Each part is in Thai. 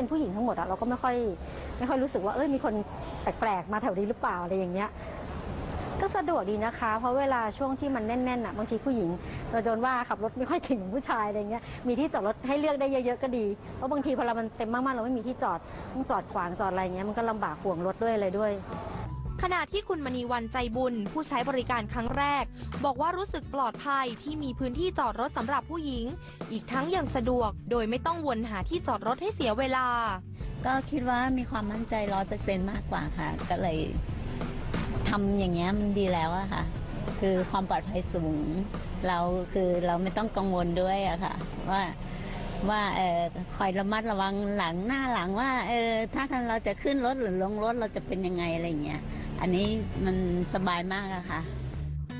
เป็นผู้หญิงทั้งหมดอะเราก็ไม่ค่อยไม่ค่อยรู้สึกว่าเอ้ยมีคนแปลกๆมาแถวนี้หรือเปล่าอะไรอย่างเงี้ยก็สะดวกดีนะคะ เพราะเวลาช่วงที่มันแน่นๆอะบางทีผู้หญิงเราโดนว่าขับรถไม่ค่อยเก่งผู้ชายอะไรเงี้ยมีที่จอดรถให้เลือกได้เยอะๆก็ดีเพราะบางทีพอเรามันเต็มมากๆเราไม่มีที่จอดต้องจอดขวางจอดอะไรเงี้ยมันก็ลำบากห่วงรถด้วยอะไรด้วย ขณะที่คุณมณีวันใจบุญ ผู้ใช้บริการครั้งแรก บอกว่ารู้สึกปลอดภัยที่มีพื้นที่จอดรถสำหรับผู้หญิง อีกทั้งยังสะดวก โดยไม่ต้องวนหาที่จอดรถให้เสียเวลา ก็คิดว่ามีความมั่นใจร้อยเปอร์เซ็นต์มากกว่าค่ะ ก็เลยทำอย่างเงี้ยมันดีแล้วอะค่ะ คือความปลอดภัยสูง เราคือเราไม่ต้องกังวลด้วยอะค่ะ ว่าว่าเออคอยระมัดระวังหลังหน้าหลังว่าเออถ้าเราจะขึ้นรถหรือลงรถเราจะเป็นยังไงอะไรเงี้ย อันนี้มันสบายมากอะค่ะ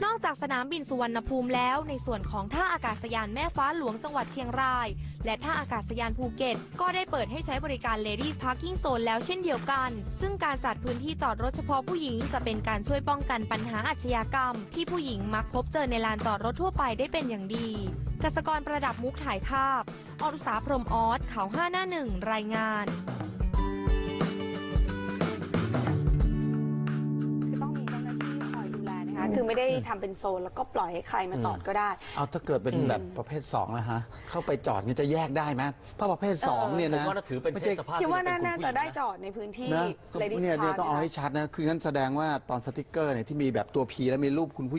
นอกจากสนามบินสุวรรณภูมิแล้ว ในส่วนของท่าอากาศยานแม่ฟ้าหลวงจังหวัดเชียงราย และท่าอากาศยานภูเก็ต ก็ได้เปิดให้ใช้บริการ Ladies Parking Zone แล้วเช่นเดียวกัน ซึ่งการจัดพื้นที่จอดรถเฉพาะผู้หญิง จะเป็นการช่วยป้องกันปัญหาอาชญากรรม ที่ผู้หญิงมักพบเจอในลานจอดรถทั่วไปได้เป็นอย่างดีกษกรประดับมุกถ่ายภาพอรุษาพรมออสข่าห้าหน้าหนึ่งรายงาน คะคือไม่ได้ทำเป็นโซน แล้วก็ปล่อยให้ใครมาจอดก็ได้ เอาถ้าเกิดเป็นแบบประเภท2นะฮะ เข้าไปจอดนี่จะแยกได้ไหมเพราะประเภท2เนี่ยผมนะว่าถ้าถือเป็นเพไม่ใช่ศสภาพคิดว่าที่น่าเป็นคุณน่าผู้หญิงจะได้นะจอดในพื้นที่ นะก็ Ladies เนี่ยเนี่ย Park ต้องเอาให้นะคะชัดนะ คืองั้นแสดงว่าตอนสติกเกอร์เนี่ยที่มีแบบตัว P แล้วมีรูปคุณผู้